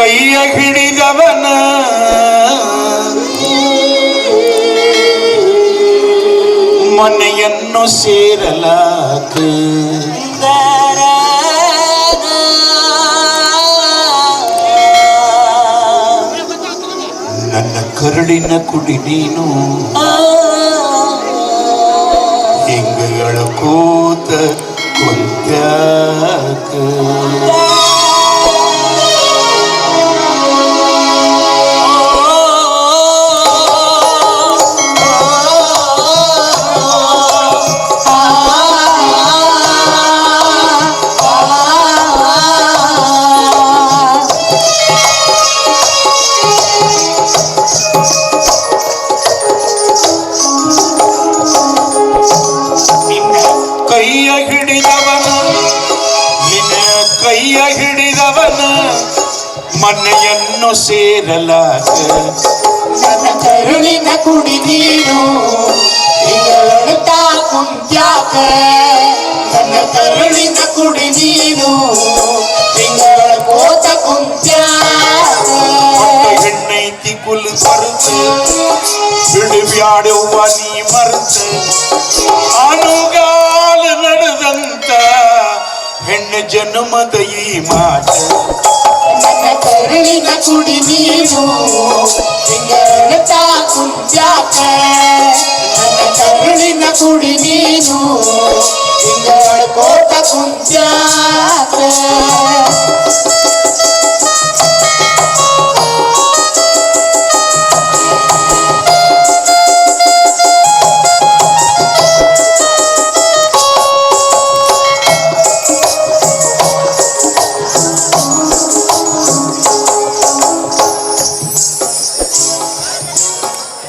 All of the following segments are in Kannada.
ಕೈಯ ಹಿಡಿದವನ. ಮನೆಯನ್ನು ಸೇರಲಾಕ ನನ್ನ ಕರುಳಿನ ಕುಡಿ ನೀನು. ಹಿಂಗಳ ಕೂತ ಕುಂತ್ಯಾಕ ಮನೆಯನ್ನು ಸೇರಲಾಗ. ನನ್ನ ಕರುಳಿನ ಕುಡಿ ಹಿಂಗಳೊಳುತ್ತಾ ಕುಂತ್ಯಾಕ. ನನ್ನ ಕರುಳಿನ ಕುಡಿ ನೀನು ಹಿಂಗಳ ಕೋತ ಕುಂತ್ಯಾಕ. ಹೆಣ್ಣೈತಿ ಕುಲ್ ಮರುತ ಬಿಡುಬ್ಯಾಡುವ ನೀ ಮರುತ. ಹೆಣ್ಣು ಜನ್ಮದ ಈ ಮಾಟ ನನ್ನ ಕರುಳಿನ ಕುಡಿ ನೀನು ಕುಂತ್ಯಾಕ ನನ್ನ ಕರುಳಿನ ಕುಡಿ ನೀನು ಕೋತ ಕುಂತ್ಯಾಕ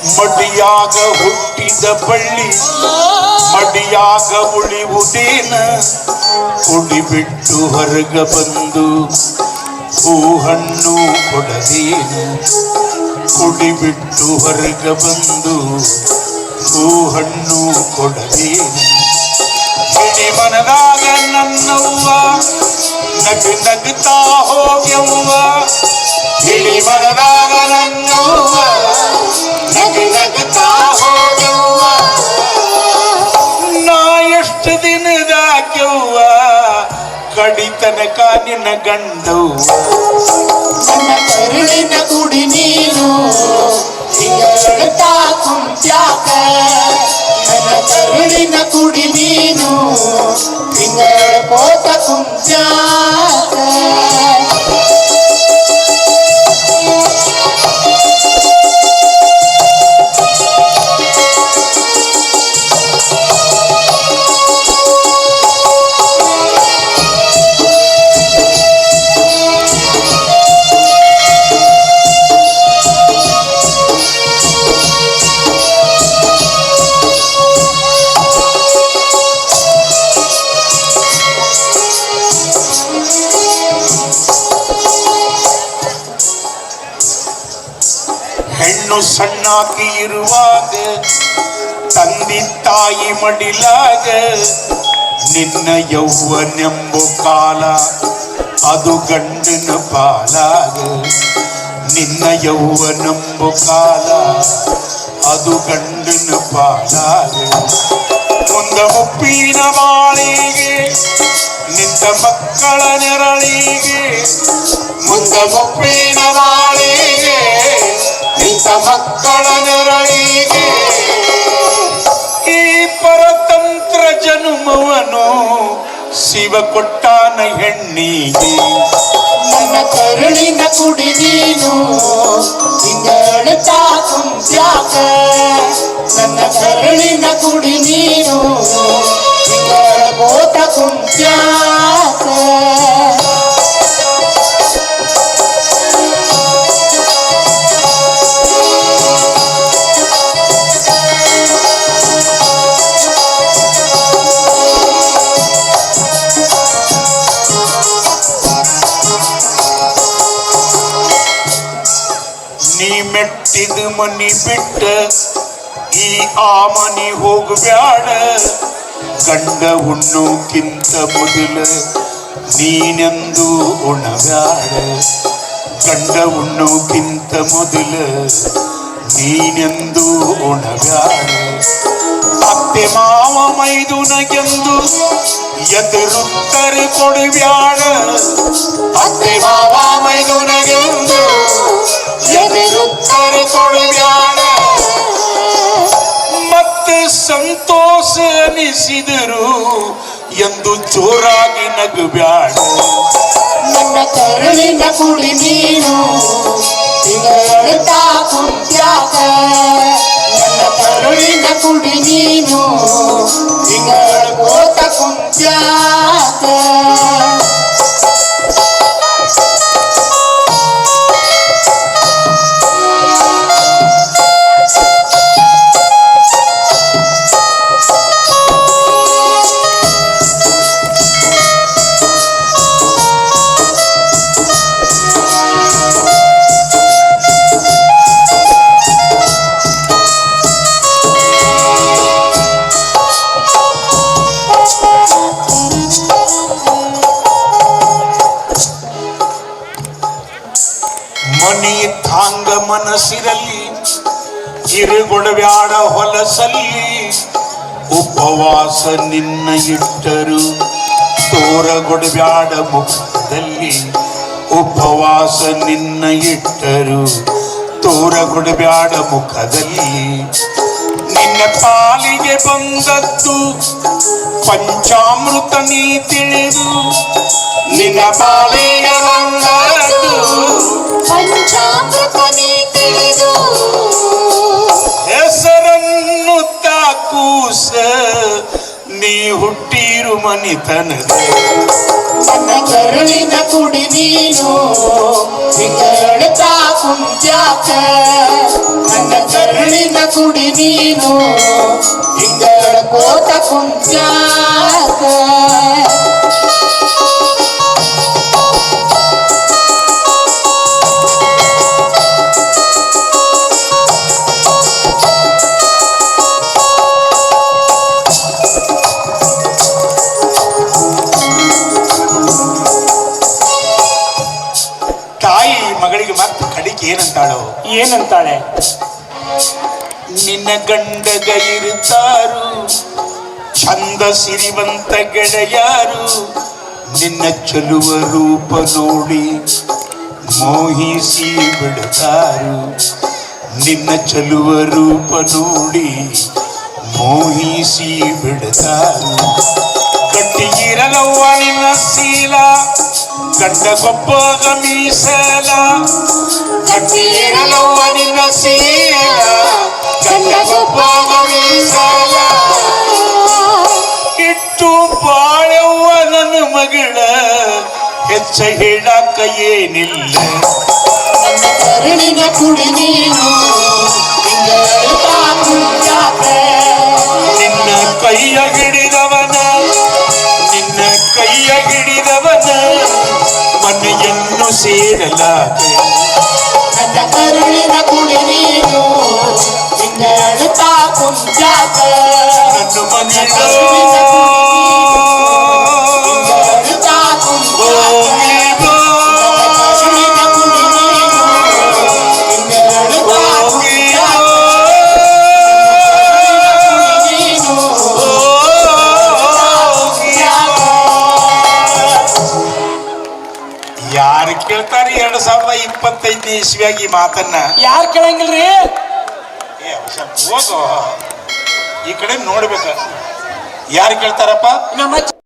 ಮಡಿಯಾಗ ಹುಟ್ಟಿದ ಬಳ್ಳಿ, ಮಡಿಯಾಗ ಉಳಿಯುವುದೇನ ಕುಡಿಬಿಟ್ಟು ಹೊರಗ ಬಂದು ಹೂ ಹಣ್ಣು ಕೊಡದೇನ. ಕುಡಿಬಿಟ್ಟು ಹೊರಗ ಬಂದು ಹೂ ಹಣ್ಣು ಕೊಡದೇನ. ಬಿಡಿ ಮನದಾಗ ನನ್ನವ್ವ, ನಗು ನಗುತ್ತಾ ಹೋಗ್ಯವ್ವ. ಬಿಡಿ ಮನದಾಗ ನನ್ನವ್ವ ನಾ ಎಷ್ಟು ದಿನದಾಕ್ಯವ್ವ ಕಡಿತನಕ ನಿನ್ನ ಗಂಡವ್ವ. ನನ್ನ ಕರುಳಿನ ಕುಡಿ ನೀನು ಕುಂತ್ಯಾಕ. ನನ್ನ ಕರುಳಿನ ಕುಡಿ ನೀನು ತಿಂಗಳ ಕೋಟ ಕುಂತ್ಯಾಕ ಹೆಣ್ಣು ಸಣ್ಣಾಕಿ ಇರುವಾಗ, ತಂದಿ ತಾಯಿ ಮಡಿಲಾಗ, ನಿನ್ನ ಯೌವನೆಂಬು ಕಾಲ, ಅದು ಗಂಡನ ಪಾಲಾಗ. ನಿನ್ನ ಯೌವನೆಂಬು ಕಾಲ, ಅದು ಗಂಡನ ಪಾಲಾಗ. ಮುಂದ ಮುಪ್ಪಿನ ಬಾಳಿಗೆ, ನಿಂತ ಮಕ್ಕಳ ನೆರಳಿಗೆ, ಮುಂದ ಮುಪ್ಪಿನ ಮಕ್ಕಳ ನೆರಳಿಗೆ ಈ ಪರತಂತ್ರ ಜನುಮವನು ಶಿವ ಕೊಟ್ಟಾನ ಹೆಣ್ಣಿಗೆ. ನನ್ನ ಕರುಳಿನ ಕುಡಿ ನೀನು ಕುಂತ್ಯಾಕ. ನನ್ನ ಕರುಳಿನ ಕುಡಿ ನೀನು ಮೆಟ್ಟಿದ ಮನಿ ಬಿಟ್ಟ ಈ ಆ ಮನಿ ಹೋಗ್ಬ್ಯಾಡ ಗಂಡ ಉಣ್ಣೋಕ್ಕಿಂತ ಮೊದಲ ನೀನೆಂದು ಉಣಬ್ಯಾಡ ಗಂಡ ಉಣ್ಣೋಕ್ಕಿಂತ ಮೊದಲ ನೀನೆಂದು ಉಣಬ್ಯಾಡ ಅತ್ತೆ ಮಾವ ಮೈದುನಗೆಂದು ಎದುರುತ್ತರ ಕೊಡುವ್ಯಾಳ ಮತ್ತೆ ಮಾವ ಮೈದುನಗೆಂದು ಎದುರುತ್ತರ ಕೊಡುವ್ಯಾಳ ಮತ್ತೆ ಸಂತೋಷ ಅನಿಸಿದರು ಎಂದು ಜೋರಾಗಿ ನಗುವ್ಯಾಳ. ನನ್ನ ಕರುಳಿನ ಕುಡಿ ನೀನು ತಿಂಗಳತಾ ಕುಂತ್ಯಾಕ ನನ್ನ ಕರುಳಿನ ಕುಡಿ ನೀನು ತಿಂಗಳ ಕೋತ ಕುಂತ್ಯಾಕ ಮನಿ ತಾಂಗ ಮನಸ್ಸಿರಲಿ ಕಿರುಗೊಡಬ್ಯಾಡ ಹೊಲಸಲ್ಲಿ, ಉಪವಾಸ ನಿನ್ನ ಇಟ್ಟರು ತೋರಗೊಡವ್ಯಾಡ ಮುಖದಲ್ಲಿ ಉಪವಾಸ ನಿನ್ನ ಇಟ್ಟರು ತೋರಗೊಡಬ್ಯಾಡ ಮುಖದಲ್ಲಿ. ನಿನ್ನ ಪಾಲಿಗೆ ಬಂದದ್ದು, ಪಂಚಾಮೃತ ನೀ ತಿಳಿದು ತಿಳಿದು ಹೆಸರನ್ನು ತಾಕೂಸ ನೀ ಹುಟ್ಟಿರು ಮನಿತನದ. ನನ್ನ ಕರುಳಿನ ಕುಡಿ ನೀನು ಕುಂತ್ಯಾಕ ನನ್ನ ಕರುಳಿನ ಕುಡಿ ನೀನು ಹಿಂಗಳ ಕೋತ ಕುಂತ್ಯಾಕ. ಮಗಳಿಗೆ ಮತ್ತೆ ಕಡಿಗೆ ಏನಂತಾಳೋ? ಏನಂತಾಳೆ? ನಿನ್ನ ಗಂಡ ಇರುತ್ತಾರು ಚಂದ ಸಿರಿವಂತ ಗೆಳೆಯಾರು ನಿನ್ನ ಚಲುವ ರೂಪ ನೋಡಿ ಮೋಹಿಸಿ ಬಿಡುತ್ತಾರು. ನಿನ್ನ ಚಲುವ ರೂಪ ನೋಡಿ ಮೋಹಿಸಿ ಬಿಡುತ್ತಾರು. ಗಟ್ಟಿಗಿರಲವ್ವ ನಿನ್ನ ಶೀಲ ಗಂಡ ಗೊಬ್ಬಗ ಮೀಸಲ ಗಟ್ಟಿಗಿರಲವ್ವ ನಿನ್ನ ಶೀಲ ಗಂಡ ಗೊಬ್ಬಗ ಮೀಸಲ ಇಟ್ಟು ಬಾಳೆವ್ವ ನನ್ನ ಮಗಳ ಹೆಚ್ಚ ಹೇಳಾಕ ಏನಿಲ್ಲ ನನ್ನ ಕರುಳಿನ ಕುಡಿ ನೀನು ತಿಂಗಳತಾ ಕುಂತ್ಯಾಕ ನಿನ್ನ ಕೈಯ ಮನೆಯನ್ನು ಸೇರಲಾಗ ನನ್ನ ಕರುಳಿನ ಕುಡಿ ನೀನು ತಿಂಗಳತಾ ಕುಂತ್ಯಾಕ. ನನ್ನ ಮನೆಯ ಎರಡ್ ಸಾವಿರದ ಇಪ್ಪತ್ತೈದನೇ ಇಸ್ವಿಯಾಗಿ ಮಾತನ್ನ ಯಾರು ಕೇಳಂಗಿಲ್ರಿ? ಏ ಸ್ವಲ್ಪ ಹೋಗು. ಈ ಕಡೆ ನೋಡ್ಬೇಕು. ಯಾರು ಕೇಳ್ತಾರಪ್ಪ? ನಮ್ಮ